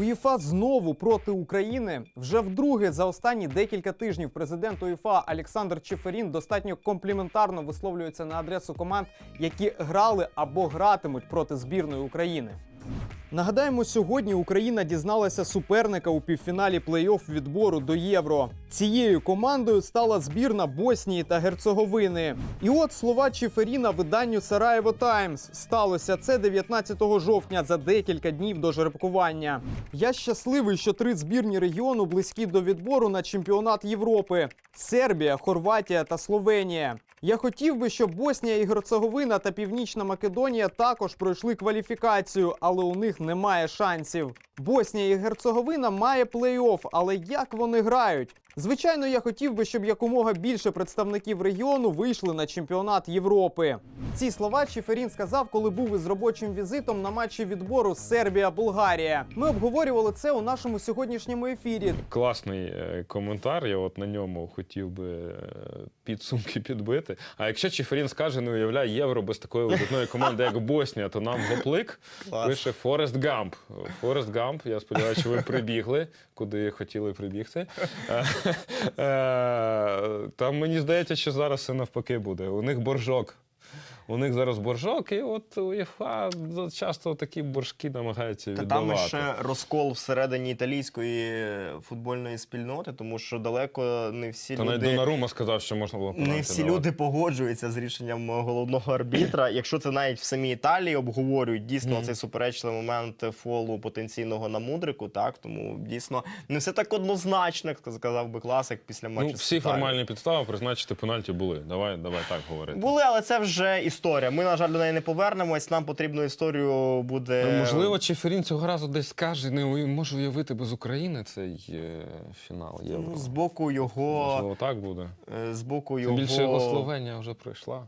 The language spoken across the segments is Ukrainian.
УЄФА знову проти України. Вже вдруге за останні декілька тижнів президент УЄФА Олександр Чеферін достатньо компліментарно висловлюється на адресу команд, які грали або гратимуть проти збірної України. Нагадаємо, сьогодні Україна дізналася суперника у півфіналі плей-офф відбору до Євро. Цією командою стала збірна Боснії та Герцеговини. І от слова Чеферіна виданню Сараєво Таймс. Сталося це 19 жовтня за декілька днів до жеребкування. Я щасливий, що три збірні регіону близькі до відбору на чемпіонат Європи: Сербія, Хорватія та Словенія. Я хотів би, щоб Боснія і Герцеговина та Північна Македонія також пройшли кваліфікацію, але у них немає шансів. Боснія і Герцеговина має плей-офф, але як вони грають? Звичайно, я хотів би, щоб якомога більше представників регіону вийшли на чемпіонат Європи. Ці слова Чеферін сказав, коли був із робочим візитом на матчі відбору Сербія-Болгарія. Ми обговорювали це у нашому сьогоднішньому ефірі. Класний е, коментар. Я от на ньому хотів би е, підсумки підбити. А якщо Чеферін скаже, не уявляй євро без такої видатної команди, як Боснія, то нам гоплик пише Форест Гамп. Форест Гамп. Я сподіваюся, що ви прибігли, куди хотіли прибігти. Е, Там мені здається, що зараз все навпаки буде. У них боржок. У них зараз боржок, і от УЄФА часто такі боржки намагаються Та віддавати. там ще розкол всередині італійської футбольної спільноти, тому що далеко не всі Та навіть люди. Донарума сказав, що можна було Не всі давати. люди погоджуються з рішенням головного арбітра. Якщо це навіть в самій Італії обговорюють дійсно цей суперечливий момент фолу потенційного на мудрику, так тому дійсно не все так однозначно, сказав би класик після матчу. Ну, всі формальні підстави призначити пенальті були. Давай, давай так говорити. були, але це вже історія. Ми, на жаль, до неї не повернемось. Нам потрібну історію буде Ну, можливо, Чеферін цього разу десь скаже, не можу уявити без України цей е, фінал Євро. ну, з боку його Можливо, так буде. е, з боку Тим його більше його Словенія вже пройшла.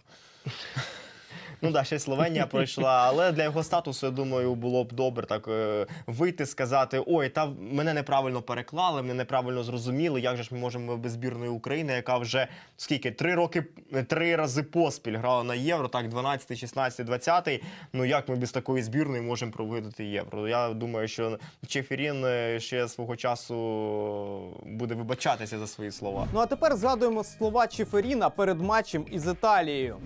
Ну да, ще Словенія пройшла, але для його статусу, я думаю, було б добре так е, вийти, сказати: ой, та мене неправильно переклали, мене неправильно зрозуміли. Як же ж ми можемо без збірної України, яка вже скільки три роки, три рази поспіль грала на євро, так 12, 16, 20. Ну як ми без такої збірної можемо проводити євро? Я думаю, що Чефірін е, ще свого часу буде вибачатися за свої слова. Ну а тепер згадуємо слова Чеферіна перед матчем із Італією.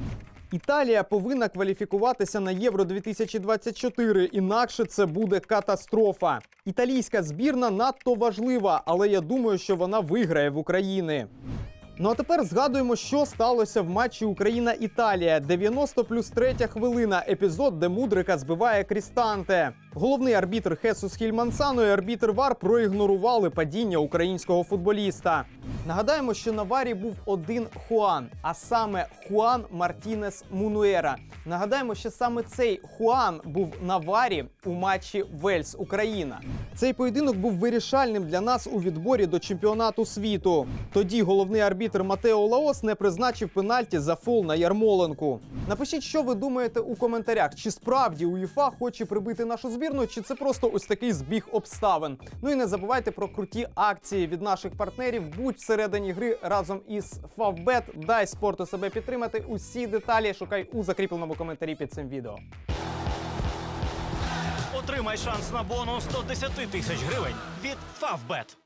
Італія повинна кваліфікуватися на Євро 2024, інакше це буде катастрофа. Італійська збірна надто важлива, але я думаю, що вона виграє в Україні. Ну а тепер згадуємо, що сталося в матчі Україна-Італія. 90 плюс 3 хвилина. Епізод, де Мудрика збиває Крістанте. Головний арбітр Хесус Хільмансано і арбітр Вар проігнорували падіння українського футболіста. Нагадаємо, що на варі був один Хуан, а саме Хуан Мартінес Мунуера. Нагадаємо, що саме цей Хуан був на варі у матчі Вельс Україна. Цей поєдинок був вирішальним для нас у відборі до чемпіонату світу. Тоді головний арбітр Матео Лаос не призначив пенальті за фол на Ярмоленку. Напишіть, що ви думаєте у коментарях, чи справді УЄФА хоче прибити нашу збірну, чи це просто ось такий збіг обставин. Ну і не забувайте про круті акції від наших партнерів. Будь всередині гри разом із Favbet. Дай спорту себе підтримати. Усі деталі шукай у закріпленому коментарі під цим відео. Отримай шанс на бонус 110 тисяч гривень від Favbet.